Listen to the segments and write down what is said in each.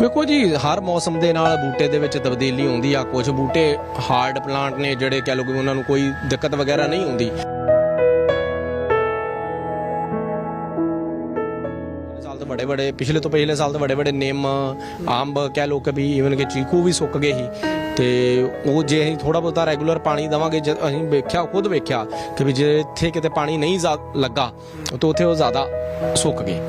ਵੇਖੋ ਜੀ, ਹਰ ਮੌਸਮ ਦੇ ਨਾਲ ਬੂਟੇ ਦੇ ਵਿੱਚ ਤਬਦੀਲੀ ਹੁੰਦੀ ਆ। ਕੁਝ ਬੂਟੇ ਹਾਰਡ ਪਲਾਂਟ ਨੇ ਜਿਹੜੇ ਕਹਿ ਲਓ ਕਿ ਉਹਨਾਂ ਨੂੰ ਕੋਈ ਦਿੱਕਤ ਵਗੈਰਾ ਨਹੀਂ ਹੁੰਦੀ। ਸਾਲ ਤੋਂ ਬੜੇ ਬੜੇ, ਪਿਛਲੇ ਤੋਂ ਪਿਛਲੇ ਸਾਲ ਤੋਂ ਬੜੇ ਬੜੇ ਨਿੰਮ, ਅੰਬ ਕਹਿ ਲਓ ਕਿ ਵੀ ਇਵਨ ਕਿ ਚੀਕੂ ਵੀ ਸੁੱਕ ਗਏ ਸੀ। ਤੇ ਉਹ ਜੇ ਅਸੀਂ ਥੋੜਾ ਬਹੁਤਾ ਰੈਗੂਲਰ ਪਾਣੀ ਦਵਾਂਗੇ ਜਦ ਅਸੀਂ ਵੇਖਿਆ, ਖੁਦ ਵੇਖਿਆ ਕਿ ਵੀ ਜੇ ਇੱਥੇ ਕਿਤੇ ਪਾਣੀ ਨਹੀਂ ਜ਼ਾ- ਲੱਗਾ, ਤਾਂ ਉੱਥੇ ਉਹ ਜ਼ਿਆਦਾ ਸੁੱਕ ਗਏ।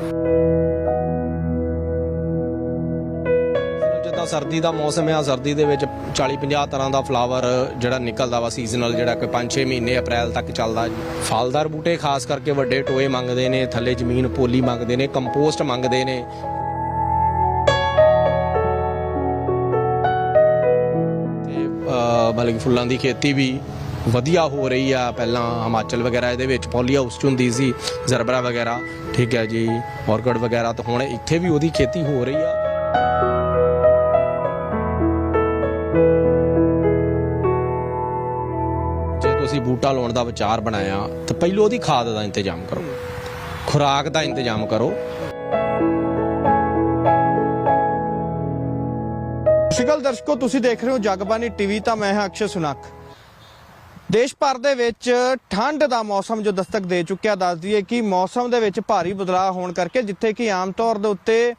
ਜਿੱਦਾਂ ਸਰਦੀ ਦਾ ਮੌਸਮ ਹੈ ਸਰਦੀ ਦੇ ਵਿੱਚ 40 50 ਤਰ੍ਹਾਂ ਦਾ ਫਲਾਵਰ ਜਿਹੜਾ ਨਿਕਲਦਾ ਵਾ ਸੀਜ਼ਨਲ ਜਿਹੜਾ ਕਿ 5-6 ਮਹੀਨੇ ਅਪ੍ਰੈਲ ਤੱਕ ਚੱਲਦਾ। ਫਲਦਾਰ ਬੂਟੇ ਖਾਸ ਕਰਕੇ ਵੱਡੇ ਟੋਏ ਮੰਗਦੇ ਨੇ, ਥੱਲੇ ਜ਼ਮੀਨ ਪੋਲੀ ਮੰਗਦੇ ਨੇ ਕੰਪੋਸਟ ਮੰਗਦੇ ਨੇ। ਤੇ ਬਲਕਿ ਫੁੱਲਾਂ ਦੀ ਖੇਤੀ ਵੀ ਵਧੀਆ ਹੋ ਰਹੀ ਆ। ਪਹਿਲਾਂ ਹਿਮਾਚਲ ਵਗੈਰਾ ਇਹਦੇ ਵਿੱਚ ਪੋਲੀ ਹਾਊਸ ਚ ਹੁੰਦੀ ਸੀ, ਜ਼ਰਬਰਾ ਵਗੈਰਾ। ਠੀਕ ਹੈ ਜੀ ਔਰਕਡ ਵਗੈਰਾ ਤਾਂ ਹੁਣ ਇੱਥੇ ਵੀ ਉਹਦੀ ਖੇਤੀ ਹੋ ਰਹੀ ਆ। ਬੂਟਾ ਲਾਉਣ ਦਾ ਵਿਚਾਰ ਬਣਾਇਆ, ਤਾਂ ਪਹਿਲੋਂ ਉਹਦੀ ਖਾਦ ਦਾ ਇੰਤਜ਼ਾਮ ਕਰੋ। ਖੁਰਾਕ ਦਾ ਇੰਤਜ਼ਾਮ ਕਰੋ। ਸ਼ਿਕਲ ਦਰਸ਼ਕੋ, ਤੁਸੀਂ ਦੇਖ ਰਹੇ ਹੋ ਜਗਬਾਨੀ ਟੀਵੀ, ਤਾਂ ਮੈਂ ਹਾਂ ਅਕਸ਼ੇ ਸੁਨਕ ਦੇਸ਼ ਭਰ ਦੇ ਵਿੱਚ ਠੰਡ ਦਾ ਮੌਸਮ ਜੋ ਦਸਤਕ ਦੇ ਚੁੱਕਿਆ ਦੱਸ ਦਈਏ ਕਿ ਮੌਸਮ ਦੇ ਵਿੱਚ ਭਾਰੀ ਬਦਲਾਅ ਹੋਣ ਕਰਕੇ ਜਿੱਥੇ ਕਿ ਆਮ ਤੌਰ ਦੇ ਉੱਤੇ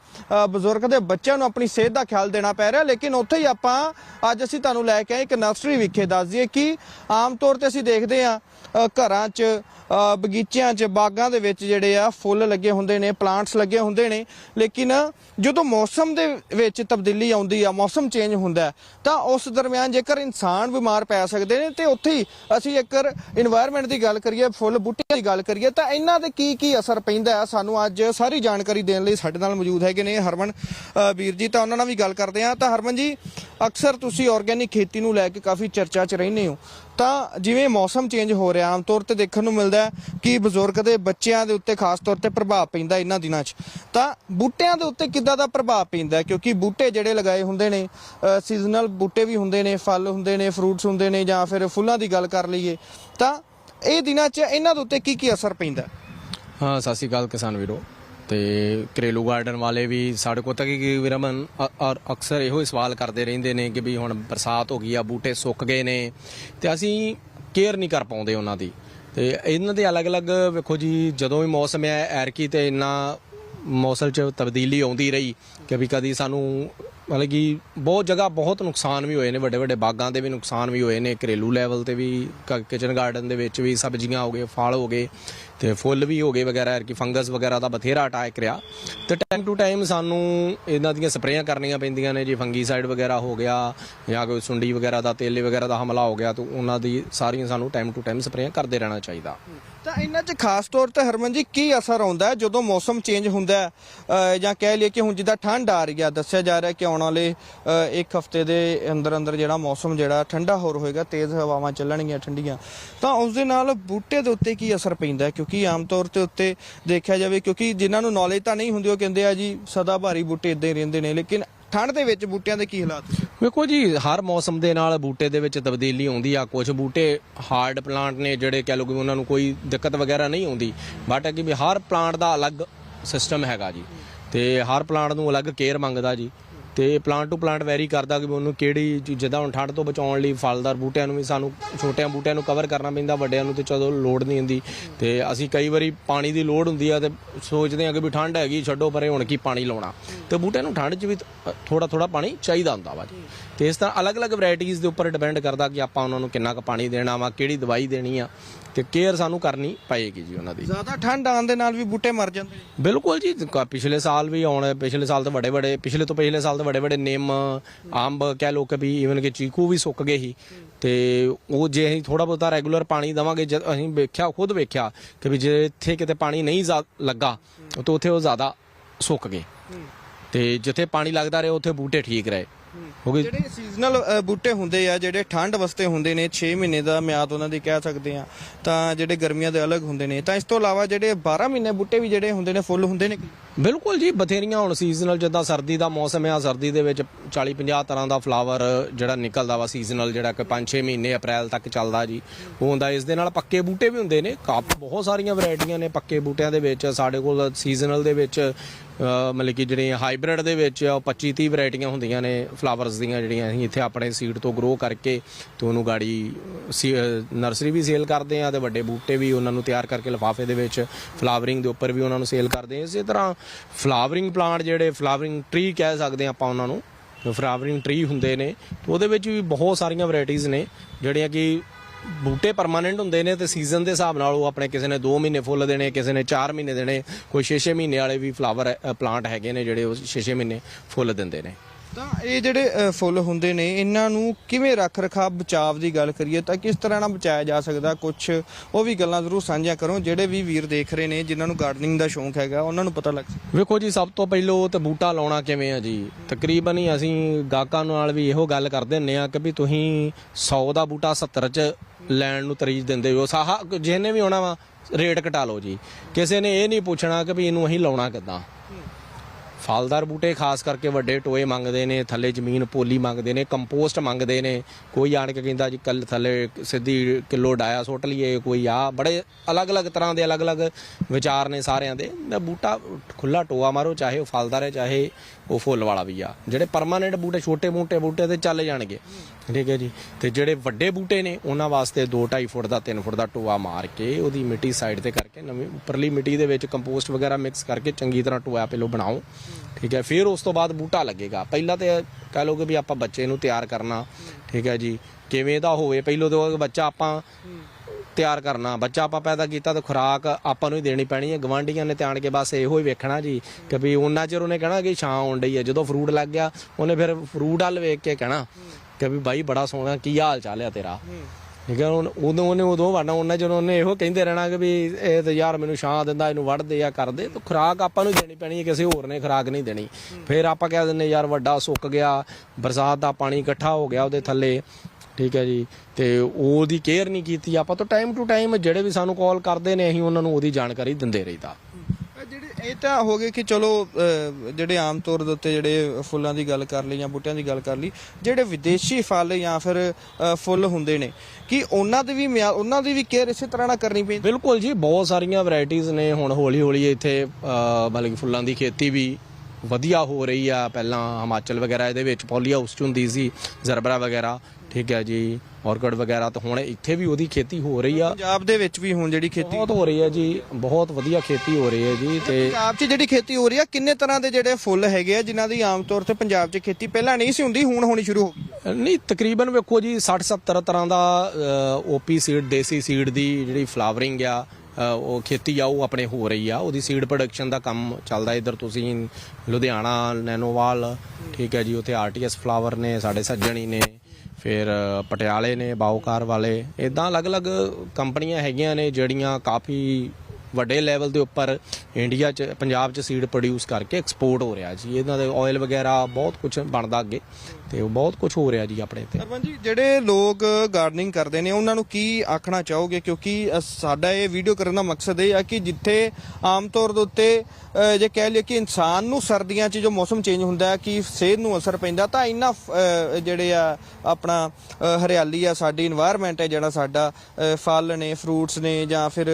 ਬਜ਼ੁਰਗ ਦੇ ਬੱਚਿਆਂ ਨੂੰ ਆਪਣੀ ਸਿਹਤ ਦਾ ਖਿਆਲ ਦੇਣਾ ਪੈ ਰਿਹਾ। ਲੇਕਿਨ ਉੱਥੇ ਹੀ ਆਪਾਂ ਅੱਜ ਅਸੀਂ ਤੁਹਾਨੂੰ ਲੈ ਕੇ ਆਏ ਇੱਕ ਨਰਸਰੀ ਵਿਖੇ ਦੱਸ ਦਈਏ ਕਿ ਆਮ ਤੌਰ ਤੇ ਅਸੀਂ ਦੇਖਦੇ ਹਾਂ ਘਰਾਂ 'ਚ ਬਗੀਚਿਆਂ 'ਚ, ਬਾਗਾਂ ਦੇ ਵਿੱਚ ਜਿਹੜੇ ਆ ਫੁੱਲ ਲੱਗੇ ਹੁੰਦੇ ਨੇ, ਪਲਾਂਟਸ ਲੱਗੇ ਹੁੰਦੇ ਨੇ। ਲੇਕਿਨ ਜਦੋਂ ਮੌਸਮ ਦੇ ਵਿੱਚ ਤਬਦੀਲੀ ਆਉਂਦੀ ਆ, ਮੌਸਮ ਚੇਂਜ ਹੁੰਦਾ ਤਾਂ ਉਸ ਦਰਮਿਆਨ ਜੇਕਰ ਇਨਸਾਨ ਬਿਮਾਰ ਪੈ ਸਕਦੇ ਨੇ ਤੇ ਉੱਥੇ ਹੀ ਅਸੀਂ ਜੇਕਰ এনवायरमेंट ਦੀ ਗੱਲ ਕਰੀਏ, ਫੁੱਲ ਬੂਟਿਆਂ ਦੀ ਗੱਲ ਕਰੀਏ, ਤਾਂ ਇਹਨਾਂ 'ਤੇ ਕੀ ਕੀ ਅਸਰ ਪੈਂਦਾ ਹੈ? ਸਾਨੂੰ ਅੱਜ ਸਾਰੀ ਜਾਣਕਾਰੀ ਦੇਣ ਲਈ ਸਾਡੇ ਨਾਲ ਮੌਜੂਦ ਹੈਗੇ ਨੇ ਹਰਮਨ ਵੀਰ ਜੀ, ਤਾਂ ਉਹਨਾਂ ਨਾਲ ਵੀ ਗੱਲ ਕਰਦੇ ਹਾਂ। ਤਾਂ ਹਰਮਨ ਜੀ ਅਕਸਰ ਤੁਸੀਂ ਆਰਗੇਨਿਕ ਖੇਤੀ ਨੂੰ ਲੈ ਕੇ ਕਾਫੀ ਚਰਚਾ 'ਚ ਰਹਿੰਦੇ ਹੋ। ਤਾਂ ਜਿਵੇਂ ਮੌਸਮ ਚੇਂਜ ਹੋ ਰਿਹਾ, ਆਮ ਤੌਰ ਤੇ ਦੇਖਣ ਨੂੰ ਮਿਲਦਾ ਕਿ ਬਜ਼ੁਰਗ ਦੇ ਬੱਚਿਆਂ ਦੇ ਉੱਤੇ ਖਾਸ ਤੌਰ ਤੇ ਪ੍ਰਭਾਵ ਪੈਂਦਾ ਇਹਨਾਂ ਦਿਨਾਂ 'ਚ। ਤਾਂ ਬੂਟਿਆਂ ਦੇ ਉੱਤੇ ਕਿੱਦਾਂ ਦਾ ਪ੍ਰਭਾਵ ਪੈਂਦਾ ਕਿਉਂਕਿ ਬੂਟੇ ਜਿਹੜੇ ਲਗਾਏ ਹੁੰਦੇ ਨੇ ਸੀਜ਼ਨਲ ਬੂਟੇ ਵੀ ਹੁੰਦੇ ਨੇ, ਫਲ ਹੁੰਦੇ ਨੇ ਫਰੂਟਸ ਹੁੰਦੇ ਨੇ ਜਾਂ ਫਿਰ ਫੁੱਲਾਂ ਦੀ ਗੱਲ ਕਰ ਲਈਏ, ਤਾਂ ਇਹ ਦਿਨਾਂ 'ਚ ਇਹਨਾਂ ਦੇ ਉੱਤੇ ਕੀ ਕੀ ਅਸਰ ਪੈਂਦਾ ਹਾਂ, ਸਤਿ ਸ਼੍ਰੀ ਅਕਾਲ ਕਿਸਾਨ ਵੀਰੋ। ਤੇ ਘਰੇਲੂ ਗਾਰਡਨ ਵਾਲੇ ਵੀ ਸਾਡੇ ਕੋਲ ਤੱਕ ਕਿ ਵਿਰਮਨ ਔਰ ਅਕਸਰ ਇਹੋ ਹੀ ਸਵਾਲ ਕਰਦੇ ਰਹਿੰਦੇ ਨੇ ਕਿ ਵੀ ਹੁਣ ਬਰਸਾਤ ਹੋ ਗਈ ਆ, ਬੂਟੇ ਸੁੱਕ ਗਏ ਨੇ ਤੇ ਅਸੀਂ ਕੇਅਰ ਨਹੀਂ ਕਰ ਪਾਉਂਦੇ ਉਹਨਾਂ ਦੀ। ਤੇ ਇਹਨਾਂ ਦੇ ਅਲੱਗ-ਅਲੱਗ ਵੇਖੋ ਜੀ, ਜਦੋਂ ਵੀ ਮੌਸਮ ਹੈ ਐਰਕੀ ਤੇ ਇੰਨਾ ਮੌਸਮ 'ਚ ਤਬਦੀਲੀ ਆਉਂਦੀ ਰਹੀ ਕਿ ਵੀ ਕਦੀ ਸਾਨੂੰ ਮਤਲਬ ਕਿ ਬਹੁਤ ਜਗ੍ਹਾ ਬਹੁਤ ਨੁਕਸਾਨ ਵੀ ਹੋਏ ਨੇ ਵੱਡੇ ਵੱਡੇ ਬਾਗਾਂ ਦੇ ਵੀ ਨੁਕਸਾਨ ਵੀ ਹੋਏ ਨੇ, ਘਰੇਲੂ ਲੈਵਲ ਤੇ ਵੀ ਕਿਚਨ ਗਾਰਡਨ ਦੇ ਵਿੱਚ ਵੀ ਸਬਜ਼ੀਆਂ ਹੋ ਗਏ, ਫਲ ਹੋ ਗਏ। ਤੇ ਫੁੱਲ ਵੀ ਹੋ ਗਏ ਵਗੈਰਾ ਕਿ ਫੰਗਸ ਵਗੈਰਾ ਦਾ ਬਥੇਰਾ ਅਟੈਕ ਰਿਹਾ। ਤੇ ਟਾਈਮ ਟੂ ਟਾਈਮ ਸਾਨੂੰ ਇਹਨਾਂ ਦੀਆਂ ਸਪਰੇਆਂ ਕਰਨੀਆਂ ਪੈਂਦੀਆਂ ਨੇ, ਜੀ ਫੰਗੀਸਾਈਡ ਵਗੈਰਾ ਹੋ ਗਿਆ ਜਾਂ ਕੋਈ ਸੁੰਡੀ ਵਗੈਰਾ ਦਾ, ਤੇਲੇ ਵਗੈਰਾ ਦਾ ਹਮਲਾ ਹੋ ਗਿਆ, ਤਾਂ ਉਹਨਾਂ ਦੀ ਸਾਰੀਆਂ ਸਾਨੂੰ ਟਾਈਮ ਟੂ ਟਾਈਮ ਸਪਰੇਆਂ ਕਰਦੇ ਰਹਿਣਾ ਚਾਹੀਦਾ। ਤਾਂ ਇਹਨਾਂ 'ਚ ਖਾਸ ਤੌਰ ਤੇ ਹਰਮਨ ਜੀ ਕੀ ਅਸਰ ਆਉਂਦਾ ਹੈ ਜਦੋਂ ਮੌਸਮ ਚੇਂਜ ਹੁੰਦਾ ਹੈ? ਜਾਂ ਕਹਿ ਲਈਏ ਕਿ ਹੁਣ ਜਿੱਦਾਂ ਠੰਡ ਆ ਰਹੀ ਆ ਦੱਸਿਆ ਜਾ ਰਿਹਾ ਕਿ ਆਉਣ ਵਾਲੇ ਇੱਕ ਹਫ਼ਤੇ ਦੇ ਅੰਦਰ ਅੰਦਰ ਜਿਹੜਾ ਮੌਸਮ ਜਿਹੜਾ ਠੰਡਾ ਹੋਰ ਹੋਏਗਾ, ਤੇਜ਼ ਹਵਾਵਾਂ ਚੱਲਣਗੀਆਂ ਠੰਡੀਆਂ। ਤਾਂ ਉਸ ਦੇ ਨਾਲ ਬੂਟੇ ਦੇ ਉੱਤੇ ਕੀ ਅਸਰ ਪੈਂਦਾ ਹੈ? ਕਿਉਂਕਿ ਆਮ ਤੌਰ ਤੇ ਉੱਤੇ ਦੇਖਿਆ ਜਾਵੇ, ਕਿਉਂਕਿ ਜਿਨ੍ਹਾਂ ਨੂੰ ਨੌਲੇਜ ਤਾਂ ਨਹੀਂ ਹੁੰਦੀ, ਉਹ ਕਹਿੰਦੇ ਆ ਜੀ, ਸਦਾ ਭਾਰੀ ਬੂਟੇ ਇਦਾਂ ਹੀ ਰਹਿੰਦੇ ਨੇ। ਲੇਕਿਨ ਠੰਡ ਦੇ ਵਿੱਚ ਬੂਟਿਆਂ ਦੇ ਕੀ ਹਾਲਾਤ ਵੇਖੋ ਜੀ, ਹਰ ਮੌਸਮ ਦੇ ਨਾਲ ਬੂਟੇ ਦੇ ਵਿੱਚ ਤਬਦੀਲੀ ਆਉਂਦੀ ਆ। ਕੁਝ ਬੂਟੇ ਹਾਰਡ ਪਲਾਂਟ ਨੇ, ਜਿਹੜੇ ਕਹਿ ਲਓ ਕਿ ਉਹਨਾਂ ਨੂੰ ਕੋਈ ਦਿੱਕਤ ਵਗੈਰਾ ਨਹੀਂ ਆਉਂਦੀ। ਬਟ ਕਿ ਵੀ ਹਰ ਪਲਾਂਟ ਦਾ ਅਲੱਗ ਸਿਸਟਮ ਹੈਗਾ ਜੀ। ਤੇ ਹਰ ਪਲਾਂਟ ਨੂੰ ਅਲੱਗ ਕੇਅਰ ਮੰਗਦਾ ਜੀ। ਤੇ ਪਲਾਂਟ ਟੂ ਪਲਾਂਟ ਵੈਰੀ ਕਰਦਾ ਕਿ ਵੀ ਉਹਨੂੰ ਕਿਹੜੀ ਜਿੱਦਾਂ ਹੁਣ ਠੰਡ ਤੋਂ ਬਚਾਉਣ ਲਈ ਫਲਦਾਰ ਬੂਟਿਆਂ ਨੂੰ ਵੀ ਸਾਨੂੰ, ਛੋਟਿਆਂ ਬੂਟਿਆਂ ਨੂੰ ਕਵਰ ਕਰਨਾ ਪੈਂਦਾ, ਵੱਡਿਆਂ ਨੂੰ ਤੇ ਚਲੋ ਲੋੜ ਨਹੀਂ ਹੁੰਦੀ। ਤੇ ਅਸੀਂ ਕਈ ਵਾਰੀ ਪਾਣੀ ਦੀ ਲੋੜ ਹੁੰਦੀ ਆ ਤੇ ਸੋਚਦੇ ਆ ਕਿ ਵੀ ਠੰਡ ਹੈਗੀ, ਛੱਡੋ ਪਰੇ ਹੁਣ ਕੀ ਪਾਣੀ ਲਾਉਣਾ। ਤੇ ਬੂਟਿਆਂ ਨੂੰ ਠੰਡ 'ਚ ਵੀ ਥੋੜਾ ਥੋੜਾ ਪਾਣੀ ਚਾਹੀਦਾ ਹੁੰਦਾ ਵਾ ਤੇ ਇਸ ਤਰ੍ਹਾਂ ਅਲੱਗ-ਅਲੱਗ ਵੈਰਾਈਟੀਆਂ ਦੇ ਉੱਪਰ ਡਿਪੈਂਡ ਕਰਦਾ ਕਿ ਆਪਾਂ ਉਹਨਾਂ ਨੂੰ ਕਿੰਨਾ ਕੁ ਪਾਣੀ ਦੇਣਾ ਵਾ ਕਿਹੜੀ ਦਵਾਈ ਦੇਣੀ ਆ ਤੇ ਕੇਅਰ ਸਾਨੂੰ ਕਰਨੀ ਪਏਗੀ ਜੀ ਉਹਨਾਂ ਦੀ। ਜ਼ਿਆਦਾ ਠੰਡ ਆਉਣ ਦੇ ਨਾਲ ਵੀ ਬੂਟੇ ਮਰ ਜਾਂਦੇ ਨੇ। ਬਿਲਕੁਲ ਜੀ ਕ- ਪਿਛਲੇ ਸਾਲ ਵੀ ਆਉਣ ਪਿਛਲੇ ਸਾਲ ਤੋਂ ਵੱਡੇ ਵੱਡੇ ਪਿਛਲੇ ਤੋਂ ਪਿਛਲੇ ਸਾਲ ਤੋਂ ਵੱਡੇ ਵੱਡੇ ਨਿੰਮ ਅੰਬ ਕਹਿ ਲੋ ਕਿ ਵੀ ਇਵਨ ਕਿ ਚੀਕੂ ਵੀ ਸੁੱਕ ਗਏ ਸੀ। ਤੇ ਉਹ ਜੇ ਅਸੀਂ ਥੋੜਾ ਬਹੁਤਾ ਰੈਗੂਲਰ ਪਾਣੀ ਦਵਾਂਗੇ ਜਦ ਅਸੀਂ ਵੇਖਿਆ ਖੁਦ ਵੇਖਿਆ ਕਿ ਵੀ ਜੇ ਇੱਥੇ ਕਿਤੇ ਪਾਣੀ ਨਹੀਂ ਜ਼ਾ- ਲੱਗਾ ਤਾਂ ਉੱਥੇ ਉਹ ਜ਼ਿਆਦਾ ਸੁੱਕ ਗਏ। ਤੇ ਜਿੱਥੇ ਪਾਣੀ ਲੱਗਦਾ ਰਿਹਾ ਉੱਥੇ ਬੂਟੇ ਠੀਕ ਰਹੇ। ਕਿਉਂਕਿ ਜਿਹੜੇ ਸੀਜ਼ਨਲ ਬੂਟੇ ਹੁੰਦੇ ਆ ਜਿਹੜੇ ਠੰਡ ਵਾਸਤੇ ਹੁੰਦੇ ਨੇ 6 ਮਹੀਨੇ ਦਾ ਮਿਆਦ ਉਹਨਾਂ ਦੀ ਕਹਿ ਸਕਦੇ ਆ ਤਾਂ ਜਿਹੜੇ ਗਰਮੀਆਂ ਦੇ ਅਲੱਗ ਹੁੰਦੇ ਨੇ। ਤਾਂ ਇਸ ਤੋਂ ਇਲਾਵਾ ਜਿਹੜੇ 12 ਮਹੀਨੇ ਬੂਟੇ ਵੀ ਜਿਹੜੇ ਹੁੰਦੇ ਨੇ ਫੁੱਲ ਹੁੰਦੇ ਨੇ। ਬਿਲਕੁਲ ਜੀ ਬਥੇਰੀਆਂ ਹੁਣ ਸੀਜ਼ਨਲ ਜਿੱਦਾਂ ਸਰਦੀ ਦਾ ਮੌਸਮ ਆ ਸਰਦੀ ਦੇ ਵਿੱਚ 40 50 ਤਰ੍ਹਾਂ ਦਾ ਫਲਾਵਰ ਜਿਹੜਾ ਨਿਕਲਦਾ ਵਾ ਸੀਜ਼ਨਲ ਜਿਹੜਾ ਕਿ 5-6 ਮਹੀਨੇ ਅਪ੍ਰੈਲ ਤੱਕ ਚੱਲਦਾ ਜੀ। ਉਹ ਹੁੰਦਾ ਇਸ ਦੇ ਨਾਲ ਪੱਕੇ ਬੂਟੇ ਵੀ ਹੁੰਦੇ ਨੇ ਕਾਫੀ ਬਹੁਤ ਸਾਰੀਆਂ ਵੈਰਾਈਟੀਆਂ ਨੇ ਪੱਕੇ ਬੂਟਿਆਂ ਦੇ ਵਿੱਚ ਸਾਡੇ ਕੋਲ ਸੀਜ਼ਨਲ ਦੇ ਵਿੱਚ ਮਤਲਬ ਕਿ ਜਿਹੜੇ ਹਾਈਬ੍ਰਿਡ ਦੇ ਵਿੱਚ ਉਹ 25 30 ਵੈਰਾਈਟੀਆਂ ਹੁੰਦੀਆਂ ਨੇ, ਫਲਾਵਰਸ ਦੀਆਂ ਜਿਹੜੀਆਂ ਅਸੀਂ ਇੱਥੇ ਆਪਣੇ ਸੀਡ ਤੋਂ ਗਰੋ ਕਰਕੇ ਤੇ ਉਹਨੂੰ ਗਾੜੀ ਨਰਸਰੀ ਵੀ ਸੇਲ ਕਰਦੇ ਆ ਤੇ ਵੱਡੇ ਬੂਟੇ ਵੀ ਉਹਨਾਂ ਨੂੰ ਤਿਆਰ ਕਰਕੇ ਲਿਫਾਫੇ ਦੇ ਵਿੱਚ ਫਲਾਵਰਿੰਗ ਦੇ ਉੱਪਰ ਵੀ ਉਹਨਾਂ ਨੂੰ ਸੇਲ ਕਰਦੇ ਆ। ਇਸੇ ਤਰ੍ਹਾਂ ਫਲਾਵਰਿੰਗ ਪਲਾਂਟ ਜਿਹੜੇ ਫਲਾਵਰਿੰਗ ਟਰੀ ਕਹਿ ਸਕਦੇ ਆ ਆਪਾਂ ਉਹਨਾਂ ਨੂੰ ਫਲਾਵਰਿੰਗ ਟਰੀ ਹੁੰਦੇ ਨੇ ਉਹਦੇ ਵਿੱਚ ਵੀ ਬਹੁਤ ਸਾਰੀਆਂ ਵੈਰਾਈਟੀਆਂ ਨੇ, ਜਿਹੜੀਆਂ ਕਿ ਬੂਟੇ ਪਰਮਾਨੈਂਟ ਹੁੰਦੇ ਨੇ ਤੇ ਸੀਜ਼ਨ ਦੇ ਹਿਸਾਬ ਨਾਲ ਉਹ ਆਪਣੇ ਕਿਸੇ ਨੇ 2 ਮਹੀਨੇ ਫੁੱਲ ਦੇਣੇ, ਕਿਸੇ ਨੇ 4 ਮਹੀਨੇ ਦੇਣੇ, ਕੋਈ 6-6 ਮਹੀਨੇ ਵਾਲੇ ਵੀ ਫਲਾਵਰ ਪਲਾਂਟ ਹੈਗੇ ਨੇ ਜਿਹੜੇ ਉਹ 6-6 ਮਹੀਨੇ ਫੁੱਲ ਦਿੰਦੇ ਨੇ। ਤਾਂ ਇਹ ਜਿਹੜੇ ਅ, ਫੁੱਲ ਹੁੰਦੇ ਨੇ ਇਹਨਾਂ ਨੂੰ ਕਿਵੇਂ ਰੱਖ ਰਖਾ ਬਚਾਵ ਦੀ ਗੱਲ ਕਰੀਏ ਤਾਂ ਕਿਸ ਤਰ੍ਹਾਂ ਨਾਲ ਬਚਾਇਆ ਜਾ ਸਕਦਾ? ਕੁਝ ਉਹ ਵੀ ਗੱਲਾਂ ਜ਼ਰੂਰ ਸਾਂਝੀਆਂ ਕਰੋ ਜਿਹੜੇ ਵੀ ਵੀਰ ਦੇਖ ਰਹੇ ਨੇ ਜਿਨ੍ਹਾਂ ਨੂੰ ਗਾਰਡਨਿੰਗ ਦਾ ਸ਼ੌਂਕ ਹੈਗਾ ਉਹਨਾਂ ਨੂੰ ਪਤਾ ਲੱਗ ਸਕਦਾ ਵੇਖੋ ਜੀ ਸਭ ਤੋਂ ਪਹਿਲੋਂ ਤਾਂ ਬੂਟਾ ਲਾਉਣਾ ਕਿਵੇਂ ਆ ਜੀ? ਤਕਰੀਬਨ ਹੀ ਅਸੀਂ ਗਾਹਕਾਂ ਨਾਲ ਵੀ ਇਹੋ ਗੱਲ ਕਰਦੇ ਹੁੰਨੇ ਆ ਕਿ ਵੀ ਤੁਸੀਂ 100 ਦਾ ਬੂਟਾ 70 ਚ ਲੈਣ ਨੂੰ ਤਰਜੀਹ ਦਿੰਦੇ ਹੋ। ਸਾਹਾ ਜਿਹਨੇ ਵੀ ਆਉਣਾ ਵਾ ਰੇਟ ਘਟਾ ਲਓ ਜੀ। ਕਿਸੇ ਨੇ ਇਹ ਨਹੀਂ ਪੁੱਛਣਾ ਕਿ ਵੀ ਇਹਨੂੰ ਅਸੀਂ ਲਾਉਣਾ ਕਿੱਦਾਂ। ਫਲਦਾਰ ਬੂਟੇ ਖਾਸ ਕਰਕੇ ਵੱਡੇ ਟੋਏ ਮੰਗਦੇ ਨੇ, ਥੱਲੇ ਜ਼ਮੀਨ ਪੋਲੀ ਮੰਗਦੇ ਨੇ, ਕੰਪੋਸਟ ਮੰਗਦੇ ਨੇ। ਕੋਈ ਆਣ ਕੇ ਕਹਿੰਦਾ ਜੀ ਕੱਲ ਥੱਲੇ ਸਿੱਧੀ ਕਿਲੋ ਡਾਇਆ ਸੁੱਟ ਲਈਏ, ਕੋਈ ਆ। ਬੜੇ ਅਲੱਗ-ਅਲੱਗ ਤਰ੍ਹਾਂ ਦੇ ਅਲੱਗ-ਅਲੱਗ ਵਿਚਾਰ ਨੇ ਸਾਰਿਆਂ ਦੇ। ਬੂਟਾ ਖੁੱਲਾ ਟੋਆ ਮਾਰੋ, ਚਾਹੇ ਉਹ ਫਲਦਾਰ ਹੈ, ਚਾਹੇ ਉਹ ਫੁੱਲ ਵਾਲਾ ਵੀ ਆ। ਜਿਹੜੇ ਪਰਮਾਨੈਂਟ ਬੂਟੇ, ਛੋਟੇ ਮੋਟੇ ਬੂਟੇ ਤੇ ਚੱਲ ਜਾਣਗੇ। ਠੀਕ ਹੈ ਜੀ। ਤੇ ਜਿਹੜੇ ਵੱਡੇ ਬੂਟੇ ਨੇ, ਉਹਨਾਂ ਵਾਸਤੇ 2.5 ਫੁੱਟ ਦਾ 3 ਫੁੱਟ ਦਾ ਟੋਆ ਮਾਰ ਕੇ ਉਹਦੀ ਮਿੱਟੀ ਸਾਈਡ ਤੇ ਕਰਕੇ ਨਵੀਂ ਉੱਪਰਲੀ ਮਿੱਟੀ ਦੇ ਵਿੱਚ ਕੰਪੋਸਟ ਵਗੈਰਾ ਮਿਕਸ ਕਰਕੇ ਚੰਗੀ ਤਰ੍ਹਾਂ ਟੋਆ ਪਹਿਲੋਂ ਬਣਾਓ। ਠੀਕ ਹੈ, ਫਿਰ ਉਸ ਤੋਂ ਬਾਅਦ ਬੂਟਾ ਲੱਗੇਗਾ। ਪਹਿਲਾਂ ਤੇ ਕਹਿ ਲਓ ਕਿ ਵੀ ਆਪਾਂ ਬੱਚੇ ਨੂੰ ਤਿਆਰ ਕਰਨਾ, ਠੀਕ ਹੈ ਜੀ। ਕਿਵੇਂ ਦਾ ਹੋਵੇ, ਪਹਿਲੋਂ ਤੋਂ ਬੱਚਾ ਆਪਾਂ ਤਿਆਰ ਕਰਨਾ। ਬੱਚਾ ਆਪਾਂ ਪੈਦਾ ਕੀਤਾ ਤਾਂ ਖੁਰਾਕ ਆਪਾਂ ਨੂੰ ਹੀ ਦੇਣੀ ਪੈਣੀ ਹੈ। ਗਵਾਂਢੀਆਂ ਨੇ ਧਿਆਨ ਕੇ ਬਸ ਇਹੋ ਹੀ ਵੇਖਣਾ ਜੀ ਕਿ ਵੀ ਉਹਨਾਂ ਚਿਰ ਉਹਨੇ ਕਹਿਣਾ ਕਿ ਛਾਂ ਆਉਣ ਡਈ ਹੈ। ਜਦੋਂ ਫਰੂਟ ਲੱਗ ਗਿਆ, ਉਹਨੇ ਫਿਰ ਫਰੂਟ ਵੱਲ ਵੇਖ ਕੇ ਕਹਿਣਾ। ਕਿ ਵੀ ਬਾਈ ਬੜਾ ਸੋਹਣਾ ਕੀ ਹਾਲ ਚਾਲ ਹੈ ਤੇਰਾ। ਠੀਕ ਹੈ ਹੁਣ ਉਦੋਂ ਉਹਨੇ ਉਦੋਂ ਵੜਨਾ ਉਹਨਾਂ ਜਦੋਂ ਉਹਨੇ ਇਹੋ ਕਹਿੰਦੇ ਰਹਿਣਾ ਕਿ ਵੀ ਇਹ ਤੇ ਯਾਰ ਮੈਨੂੰ ਛਾਂ ਦਿੰਦਾ ਇਹਨੂੰ ਵੜਦੇ ਆ ਕਰਦੇ ਤਾਂ ਖੁਰਾਕ ਆਪਾਂ ਨੂੰ ਦੇਣੀ ਪੈਣੀ ਹੈ ਕਿਸੇ ਹੋਰ ਨੇ ਖੁਰਾਕ ਨਹੀਂ ਦੇਣੀ। ਫਿਰ ਆਪਾਂ ਕਹਿ ਦਿੰਨੇ ਯਾਰ ਵੱਡਾ ਸੁੱਕ ਗਿਆ ਬਰਸਾਤ ਦਾ ਪਾਣੀ ਇਕੱਠਾ ਹੋ ਗਿਆ ਉਹਦੇ ਥੱਲੇ। ਠੀਕ ਹੈ ਜੀ ਤੇ ਉਹਦੀ ਕੇਅਰ ਨਹੀਂ ਕੀਤੀ ਆਪਾਂ ਤਾਂ ਟਾਈਮ ਟੂ ਟਾਈਮ ਜਿਹੜੇ ਵੀ ਸਾਨੂੰ ਕਾਲ ਕਰਦੇ ਨੇ ਅਸੀਂ ਉਹਨਾਂ ਨੂੰ ਉਹਦੀ ਜਾਣਕਾਰੀ ਦਿੰਦੇ ਰਹੀਦਾ। ਇਹ ਤਾਂ ਹੋ ਗਏ ਕਿ ਚਲੋ ਅ, ਜਿਹੜੇ ਆਮ ਤੌਰ ਦੇ ਉੱਤੇ ਜਿਹੜੇ ਫੁੱਲਾਂ ਦੀ ਗੱਲ ਕਰ ਲਈ ਜਾਂ ਬੂਟਿਆਂ ਦੀ ਗੱਲ ਕਰ ਲਈ ਜਿਹੜੇ ਵਿਦੇਸ਼ੀ ਫਲ ਜਾਂ ਫਿਰ ਅ, ਫੁੱਲ ਹੁੰਦੇ ਨੇ ਕਿ ਉਹਨਾਂ ਦੇ ਵੀ ਮਿਆ- ਉਹਨਾਂ ਦੀ ਵੀ ਕੇਅਰ ਇਸੇ ਤਰ੍ਹਾਂ ਨਾਲ ਕਰਨੀ ਪੈਂਦੀ ਬਿਲਕੁਲ ਜੀ ਬਹੁਤ ਸਾਰੀਆਂ ਵੈਰਾਈਟੀਆਂ ਨੇ ਹੁਣ ਹੌਲੀ ਹੌਲੀ ਇੱਥੇ ਅਹ, ਮਤਲਬ ਕਿ ਫੁੱਲਾਂ ਦੀ ਖੇਤੀ ਵੀ ਵਧੀਆ ਹੋ ਰਹੀ ਆ। ਪਹਿਲਾਂ ਹਿਮਾਚਲ ਵਗੈਰਾ ਇਹਦੇ ਵਿੱਚ ਪੋਲੀ ਹਾਊਸ ਚ ਹੁੰਦੀ ਸੀ ਜ਼ਰਬਰਾ ਵਗੈਰਾ। ਠੀਕ ਹੈ ਜੀ ਔਰਕਡ ਵਗੈਰਾ ਤਾਂ ਹੁਣ ਇੱਥੇ ਵੀ ਉਹਦੀ ਖੇਤੀ ਹੋ ਰਹੀ ਆ। ਪੰਜਾਬ ਦੇ ਵਿੱਚ ਵੀ ਹੁਣ ਜਿਹੜੀ ਖੇਤੀ ਬਹੁਤ ਹੋ ਰਹੀ ਹੈ ਜੀ ਬਹੁਤ ਵਧੀਆ ਖੇਤੀ ਹੋ ਰਹੀ ਹੈ ਜੀ ਤੇ ਪੰਜਾਬ 'ਚ ਜਿਹੜੀ ਖੇਤੀ ਹੋ ਰਹੀ ਆ ਕਿੰਨੇ ਤਰ੍ਹਾਂ ਦੇ ਜਿਹੜੇ ਫੁੱਲ ਹੈਗੇ ਆ ਜਿਨ੍ਹਾਂ ਦੀ ਆਮ ਤੌਰ ਤੇ ਪੰਜਾਬ 'ਚ ਖੇਤੀ ਪਹਿਲਾਂ ਨਹੀਂ ਸੀ ਹੁੰਦੀ ਹੁਣ ਹੋਣੀ ਸ਼ੁਰੂ ਹੋ ਗਈ ਨਹੀਂ ਤਕਰੀਬਨ ਵੇਖੋ ਜੀ 60 70 ਤਰ੍ਹਾਂ ਦਾ ਓਪੀ ਸੀਡ ਦੇਸੀ ਸੀਡ ਦੀ ਜਿਹੜੀ ਫਲਾਵਰਿੰਗ ਆ ਉਹ ਖੇਤੀ ਆ ਉਹ ਆਪਣੇ ਹੋ ਰਹੀ ਆ। ਉਹਦੀ ਸੀਡ ਪ੍ਰੋਡਕਸ਼ਨ ਦਾ ਕੰਮ ਚੱਲਦਾ ਇੱਧਰ ਤੁਸੀਂ ਲੁਧਿਆਣਾ ਨੈਨੋਵਾਲ ਠੀਕ ਹੈ ਜੀ ਉੱਥੇ ਆਰਟੀਐਸ ਫਲਾਵਰ ਨੇ ਸਾਡੇ ਸੱਜਣੀ ਨੇ ਫਿਰ ਪਟਿਆਲੇ ਨੇ ਬਾਉਕਾਰ ਵਾਲੇ। ਇਦਾਂ ਅਲੱਗ-ਅਲੱਗ ਕੰਪਨੀਆਂ ਹੈਗੀਆਂ ਨੇ ਜਿਹੜੀਆਂ ਕਾਫੀ ਵੱਡੇ ਲੈਵਲ ਦੇ ਉੱਪਰ ਇੰਡੀਆ 'ਚ, ਪੰਜਾਬ 'ਚ ਸੀਡ ਪ੍ਰੋਡਿਊਸ ਕਰਕੇ ਐਕਸਪੋਰਟ ਹੋ ਰਿਹਾ ਜੀ। ਇਹਨਾਂ ਦੇ ਆਇਲ ਵਗੈਰਾ ਬਹੁਤ ਕੁਝ ਬਣਦਾ ਅੱਗੇ। ਤੇ ਉਹ ਬਹੁਤ ਕੁਝ ਹੋ ਰਿਹਾ ਜੀ ਆਪਣੇ ਇੱਥੇ ਅਰਵਨ ਜੀ ਜਿਹੜੇ ਲੋਕ ਗਾਰਡਨਿੰਗ ਕਰਦੇ ਨੇ ਉਹਨਾਂ ਨੂੰ ਕੀ ਆਖਣਾ ਚਾਹੋਗੇ? ਕਿਉਂਕਿ ਸਾਡਾ ਇਹ ਵੀਡੀਓ ਕਰਨ ਦਾ ਮਕਸਦ ਇਹ ਆ ਕਿ ਜਿੱਥੇ ਆਮ ਤੌਰ ਦੇ ਉੱਤੇ ਜੇ ਕਹਿ ਲਈਏ ਕਿ ਇਨਸਾਨ ਨੂੰ ਸਰਦੀਆਂ 'ਚ ਜੋ ਮੌਸਮ ਚੇਂਜ ਹੁੰਦਾ ਹੈ ਕਿ ਸਿਹਤ ਨੂੰ ਅਸਰ ਪੈਂਦਾ ਤਾਂ ਇੰਨਾ ਜਿਹੜੇ ਆ ਆਪਣਾ ਹਰਿਆਲੀ ਆ ਸਾਡੀ এনवायरमेंट ਹੈ ਜਿਹੜਾ ਸਾਡਾ ਫਲ ਨੇ ਫਰੂਟਸ ਨੇ ਜਾਂ ਫਿਰ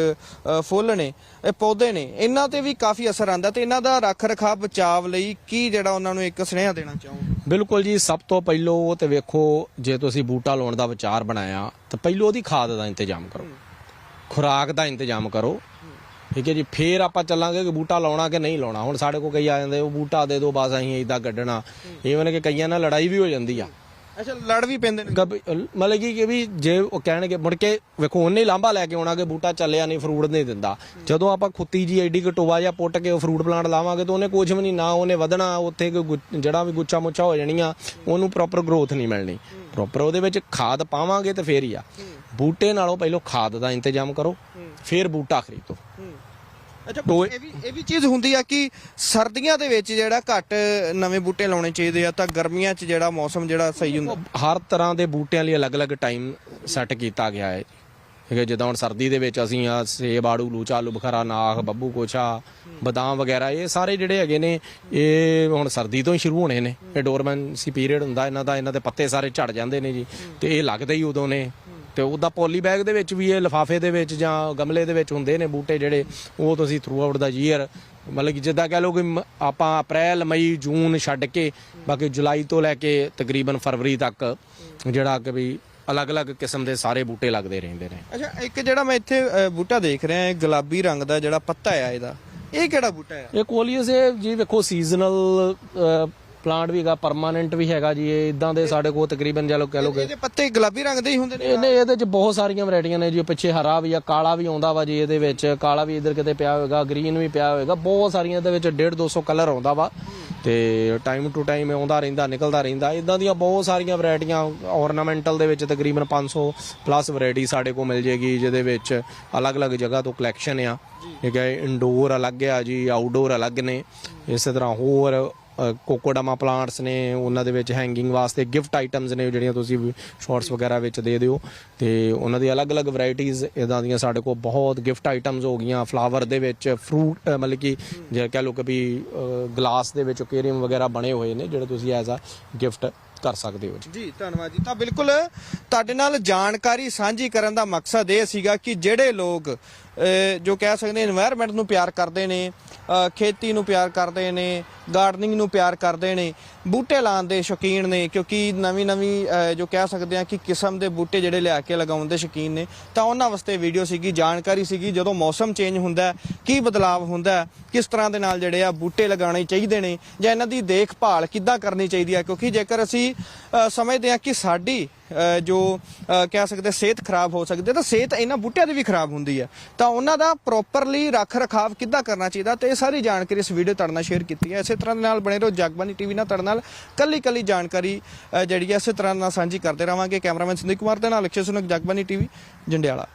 ਫੁੱਲ ਨੇ ਇਹ ਪੌਦੇ ਨੇ ਇਹਨਾਂ ਤੇ ਵੀ ਕਾਫੀ ਅਸਰ ਆਂਦਾ ਤੇ ਇਹਨਾਂ ਦਾ ਰੱਖ ਰਖਾਵ ਬਚਾਅ ਲਈ ਕੀ ਜਿਹੜਾ ਉਹਨਾਂ ਨੂੰ ਇੱਕ ਸੁਨੇਹਾ ਦੇਣਾ ਚਾਹੋ ਬਿਲਕੁਲ ਜੀ ਸਭ ਤੋਂ ਪਹਿਲੋਂ ਉਹ ਤੇ ਵੇਖੋ ਜੇ ਤੁਸੀਂ ਬੂਟਾ ਲਾਉਣ ਦਾ ਵਿਚਾਰ ਬਣਾਇਆ ਤਾਂ ਪਹਿਲੋਂ ਉਹਦੀ ਖਾਦ ਦਾ ਇੰਤਜ਼ਾਮ ਕਰੋ। ਖੁਰਾਕ ਦਾ ਇੰਤਜ਼ਾਮ ਕਰੋ। ਠੀਕ ਹੈ ਜੀ ਫੇਰ ਆਪਾਂ ਚੱਲਾਂਗੇ ਕਿ ਬੂਟਾ ਲਾਉਣਾ ਕਿ ਨਹੀਂ ਲਾਉਣਾ। ਹੁਣ ਸਾਡੇ ਕੋਲ ਕਈ ਆ ਜਾਂਦੇ ਉਹ ਬੂਟਾ ਦੇ ਦਿਓ ਬਸ ਅਸੀਂ ਇਦਾਂ ਕੱਢਣਾ। ਈਵਨ ਕਿ ਕਈਆਂ ਨਾਲ ਲੜਾਈ ਵੀ ਹੋ ਜਾਂਦੀ ਆ। ਅੱਛਾ, ਲੜ ਵੀ ਪੈਂਦੇ ਨੇ। ਕਬ- ਮਤਲਬ ਕਿ ਕਿ ਵੀ ਜੇ ਉਹ ਕਹਿਣਗੇ, ਮੁੜ ਕੇ ਵੇਖੋ, ਉਹਨੇ ਲਾਂਭਾ ਲੈ ਕੇ ਆਉਣਾ ਕਿ ਬੂਟਾ ਚੱਲਿਆ ਨਹੀਂ, ਫਰੂਟ ਨਹੀਂ ਦਿੰਦਾ। ਜਦੋਂ ਆਪਾਂ ਖੁੱਤੀ ਜੀ ਐਡੀ ਕਟੋਵਾ ਜਾਂ ਪੁੱਟ ਕੇ ਉਹ ਫਰੂਟ ਪਲਾਂਟ ਲਾਵਾਂਗੇ ਤਾਂ ਉਹਨੇ ਕੁਝ ਵੀ ਨਹੀਂ, ਨਾ ਉਹਨੇ ਵਧਣਾ, ਉੱਥੇ ਕੋਈ ਗੁ- ਜਿਹੜਾ ਵੀ ਗੁੱਚਾ ਮੁੱਛਾ ਹੋ ਜਾਣੀਆਂ, ਉਹਨੂੰ ਪ੍ਰੋਪਰ ਗਰੋਥ ਨਹੀਂ ਮਿਲਣੀ। ਪ੍ਰੋਪਰ ਉਹਦੇ ਵਿੱਚ ਖਾਦ ਪਾਵਾਂਗੇ ਤਾਂ ਫੇਰ ਹੀ ਆ। ਬੂਟੇ ਨਾਲੋਂ ਪਹਿਲਾਂ ਖਾਦ ਦਾ ਇੰਤਜ਼ਾਮ ਕਰੋ, ਫਿਰ ਬੂਟਾ ਖਰੀਦੋ। ਅੱਛਾ ਇਹ ਵੀ ਇਹ ਵੀ ਚੀਜ਼ ਹੁੰਦੀ ਆ ਕਿ ਸਰਦੀਆਂ ਦੇ ਵਿੱਚ ਜਿਹੜਾ ਘੱਟ ਨਵੇਂ ਬੂਟੇ ਲਾਉਣੇ ਚਾਹੀਦੇ ਆ ਤਾਂ ਗਰਮੀਆਂ 'ਚ ਜਿਹੜਾ ਮੌਸਮ ਜਿਹੜਾ ਸਹੀ ਹੁੰਦਾ। ਹਰ ਤਰ੍ਹਾਂ ਦੇ ਬੂਟਿਆਂ ਲਈ ਅਲੱਗ-ਅਲੱਗ ਟਾਈਮ ਸੈੱਟ ਕੀਤਾ ਗਿਆ ਹੈ। ਠੀਕ ਹੈ ਜਿੱਦਾਂ ਹੁਣ ਸਰਦੀ ਦੇ ਵਿੱਚ ਅਸੀਂ ਆ ਸੇਬ ਆੜੂ ਲੂਚਾ ਆਲੂ ਬਖਾਰਾ ਨਾਖ ਬੱਬੂ ਕੋਚਾ ਬਦਾਮ ਵਗੈਰਾ ਇਹ ਸਾਰੇ ਜਿਹੜੇ ਹੈਗੇ ਨੇ ਇਹ ਹੁਣ ਸਰਦੀ ਤੋਂ ਹੀ ਸ਼ੁਰੂ ਹੋਣੇ ਨੇ। ਇਹ ਡੋਰਮੈਂਸੀ ਪੀਰੀਅਡ ਹੁੰਦਾ ਇਹਨਾਂ ਦਾ ਇਹਨਾਂ ਦੇ ਪੱਤੇ ਸਾਰੇ ਝੜ ਜਾਂਦੇ ਨੇ ਜੀ। ਤੇ ਇਹ ਲੱਗਦੇ ਹੀ ਉਦੋਂ ਨੇ। ਤੇ ਉਹਦਾ ਪੋਲੀ ਬੈਗ ਦੇ ਵਿੱਚ ਵੀ ਇਹ ਲਿਫਾਫੇ ਦੇ ਵਿੱਚ ਜਾਂ ਗਮਲੇ ਦੇ ਵਿੱਚ ਹੁੰਦੇ ਨੇ ਬੂਟੇ ਜਿਹੜੇ ਉਹ ਤੁਸੀਂ ਥਰੂ ਆਊਟ ਦਾ ਈਅਰ ਮਤਲਬ ਕਿ ਜਿੱਦਾਂ ਕਹਿ ਲਓ ਕਿ ਆਪਾਂ ਅਪ੍ਰੈਲ ਮਈ ਜੂਨ ਛੱਡ ਕੇ ਬਾਕੀ ਜੁਲਾਈ ਤੋਂ ਲੈ ਕੇ ਤਕਰੀਬਨ ਫਰਵਰੀ ਤੱਕ ਜਿਹੜਾ ਕਿ ਵੀ ਅਲੱਗ-ਅਲੱਗ ਕਿਸਮ ਦੇ ਸਾਰੇ ਬੂਟੇ ਲੱਗਦੇ ਰਹਿੰਦੇ ਨੇ। ਅੱਛਾ ਇੱਕ ਜਿਹੜਾ ਮੈਂ ਇੱਥੇ ਬੂਟਾ ਦੇਖ ਰਿਹਾ ਹੈ ਗੁਲਾਬੀ ਰੰਗ ਦਾ ਜਿਹੜਾ ਪੱਤਾ ਆ ਇਹਦਾ ਇਹ ਕਿਹੜਾ ਬੂਟਾ ਹੈ ਇਹ ਕੋਲੀਅਸ ਇਹ ਜੀ ਵੇਖੋ ਸੀਜ਼ਨਲ ਪਲਾਂਟ ਵੀ ਹੈਗਾ ਪਰਮਾਨੈਂਟ ਵੀ ਹੈਗਾ ਜੀ ਇਹ ਇਦਾਂ ਦੇ ਸਾਡੇ ਕੋਲ ਤਕਰੀਬਨ ਚਲੋ ਕਹਿ ਲਓ ਕਿ ਇਹਦੇ ਪੱਤੇ ਗੁਲਾਬੀ ਰੰਗ ਦੇ ਹੀ ਹੁੰਦੇ ਨੇ ਇਹਨੇ ਇਹਦੇ ਚ ਬਹੁਤ ਸਾਰੀਆਂ ਵੈਰਾਈਟੀਆਂ ਨੇ ਜੀ ਪਿੱਛੇ ਹਰਾ ਵੀ ਆ ਕਾਲਾ ਵੀ ਆਉਂਦਾ ਵਾ ਜੀ ਇਹਦੇ ਵਿੱਚ ਕਾਲਾ ਵੀ ਇਧਰ ਕਿਤੇ ਪਿਆ ਹੋਵੇਗਾ ਗ੍ਰੀਨ ਵੀ ਪਿਆ ਹੋਵੇਗਾ ਬਹੁਤ ਸਾਰੀਆਂ ਇਹਦੇ ਵਿੱਚ 1.5 200 ਕਲਰ ਆਉਂਦਾ ਵਾ। ਤੇ ਟਾਈਮ ਟੂ ਟਾਈਮ ਆਉਂਦਾ ਰਹਿੰਦਾ ਨਿਕਲਦਾ ਰਹਿੰਦਾ ਇਦਾਂ ਦੀਆਂ ਬਹੁਤ ਸਾਰੀਆਂ ਵੈਰਾਈਟੀਆਂ ornamental ਦੇ ਵਿੱਚ ਤਕਰੀਬਨ 500 ਪਲੱਸ ਵੈਰਾਈਟੀ ਸਾਡੇ ਕੋਲ ਮਿਲ ਜੇਗੀ ਜਿਹਦੇ ਵਿੱਚ ਅਲੱਗ-ਅਲੱਗ ਜਗ੍ਹਾ ਤੋਂ ਕਲੈਕਸ਼ਨ ਆ। ਠੀਕ ਹੈ ਇੰਡੋਰ ਅਲੱਗ ਆ ਜੀ ਆਊਟਡੋਰ ਅਲੱਗ ਨੇ। ਇਸੇ ਤਰ੍ਹਾਂ ਹੋਰ ਕੋਕੋਡਾਮਾ ਪਲਾਂਟਸ ਨੇ ਉਹਨਾਂ ਦੇ ਵਿੱਚ ਹੈਂਗਿੰਗ ਵਾਸਤੇ ਗਿਫਟ ਆਈਟਮਸ ਨੇ ਜਿਹੜੀਆਂ ਤੁਸੀਂ ਸ਼ਾਰਟਸ ਵਗੈਰਾ ਵਿੱਚ ਦੇ ਦਿਓ। ਤੇ ਉਹਨਾਂ ਦੀ ਅਲੱਗ-ਅਲੱਗ ਵੈਰਾਈਟੀਆਂ ਇਦਾਂ ਦੀਆਂ ਸਾਡੇ ਕੋਲ ਬਹੁਤ ਗਿਫਟ ਆਈਟਮਸ ਹੋ ਗਈਆਂ। ਫਲਾਵਰ ਦੇ ਵਿੱਚ ਫਰੂਟ ਮਤਲਬ ਕਿ ਜੇ ਕਹ ਲਓ ਕਿ ਵੀ ਗਲਾਸ ਦੇ ਵਿੱਚ ਓਕੇਰੀਅਮ ਵਗੈਰਾ ਬਣੇ ਹੋਏ ਨੇ, ਜਿਹੜੇ ਤੁਸੀਂ ਐਜ਼ ਆ ਗਿਫਟ ਕਰ ਸਕਦੇ ਹੋ ਜੀ। ਜੀ, ਧੰਨਵਾਦ ਜੀ। ਤਾਂ ਬਿਲਕੁਲ ਤੁਹਾਡੇ ਨਾਲ ਜਾਣਕਾਰੀ ਸਾਂਝੀ ਕਰਨ ਦਾ ਮਕਸਦ ਇਹ ਸੀਗਾ ਕਿ ਜਿਹੜੇ ਲੋਕ ਜੋ ਕਹਿ ਸਕਦੇ এনवायरमेंट ਨੂੰ ਪਿਆਰ ਕਰਦੇ ਨੇ ਖੇਤੀ ਨੂੰ ਪਿਆਰ ਕਰਦੇ ਨੇ ਗਾਰਡਨਿੰਗ ਨੂੰ ਪਿਆਰ ਕਰਦੇ ਨੇ ਬੂਟੇ ਲਾਉਣ ਦੇ ਸ਼ੌਕੀਨ ਨੇ, ਕਿਉਂਕਿ ਨਵੀਂ ਨਵੀਂ ਜੋ ਕਹਿ ਸਕਦੇ ਆ ਕਿ ਕਿਸਮ ਦੇ ਬੂਟੇ ਜਿਹੜੇ ਲਿਆ ਕੇ ਲਗਾਉਣ ਦੇ ਸ਼ੌਕੀਨ ਨੇ। ਤਾਂ ਉਹਨਾਂ ਵਾਸਤੇ ਵੀਡੀਓ ਸੀਗੀ, ਜਾਣਕਾਰੀ ਸੀਗੀ, ਜਦੋਂ ਮੌਸਮ ਚੇਂਜ ਹੁੰਦਾ ਕੀ ਬਦਲਾਅ ਹੁੰਦਾ ਕਿਸ ਤਰ੍ਹਾਂ ਦੇ ਨਾਲ ਜਿਹੜੇ ਆ ਬੂਟੇ ਲਗਾਉਣੇ ਚਾਹੀਦੇ ਨੇ ਜਾਂ ਇਹਨਾਂ ਦੀ ਦੇਖਭਾਲ ਕਿੱਦਾਂ ਕਰਨੀ ਚਾਹੀਦੀ ਹੈ। ਕਿਉਂਕਿ ਜੇਕਰ ਅਸੀਂ ਸਮਝਦੇ ਹਾਂ ਕਿ ਸਾਡੀ ਜੋ ਕਹਿ ਸਕਦੇ ਸਿਹਤ ਖਰਾਬ ਹੋ ਸਕਦੀ ਹੈ, ਤਾਂ ਸਿਹਤ ਇਹਨਾਂ ਬੂਟਿਆਂ ਦੀ ਵੀ ਖਰਾਬ ਹੁੰਦੀ ਹੈ। ਤਾਂ ਉਹਨਾਂ ਦਾ ਪ੍ਰੋਪਰਲੀ ਰੱਖ ਰਖਾਵ ਕਿੱਦਾਂ ਕਰਨਾ ਚਾਹੀਦਾ ਤੇ ਇਹ ਸਾਰੀ ਜਾਣਕਾਰੀ ਇਸ ਵੀਡੀਓ ਤੁਹਾਡੇ ਨਾਲ ਸ਼ੇਅਰ ਕੀਤੀ ਹੈ। ਇਸੇ ਤਰ੍ਹਾਂ ਦੇ ਨਾਲ ਬਣੇ ਰਹੋ ਜਗਬਾਨੀ ਟੀਵੀ ਨਾਲ, ਤੁਹਾਡੇ ਨਾਲ ਕੱਲੀ ਕੱਲੀ ਜਾਣਕਾਰੀ ਜਿਹੜੀ ਹੈ, ਇਸੇ ਤਰ੍ਹਾਂ ਨਾਲ ਸਾਂਝੀ ਕਰਦੇ ਰਵਾਂਗੇ। ਕੈਮਰਾਮੈਨ ਸੰਦੀਪ ਕੁਮਾਰ ਦੇ ਨਾਲ ਅਕਸ਼ੇ ਸੁਨਕ ਜਗਬਾਨੀ ਟੀਵੀ, ਜੰਡਿਆਲਾ।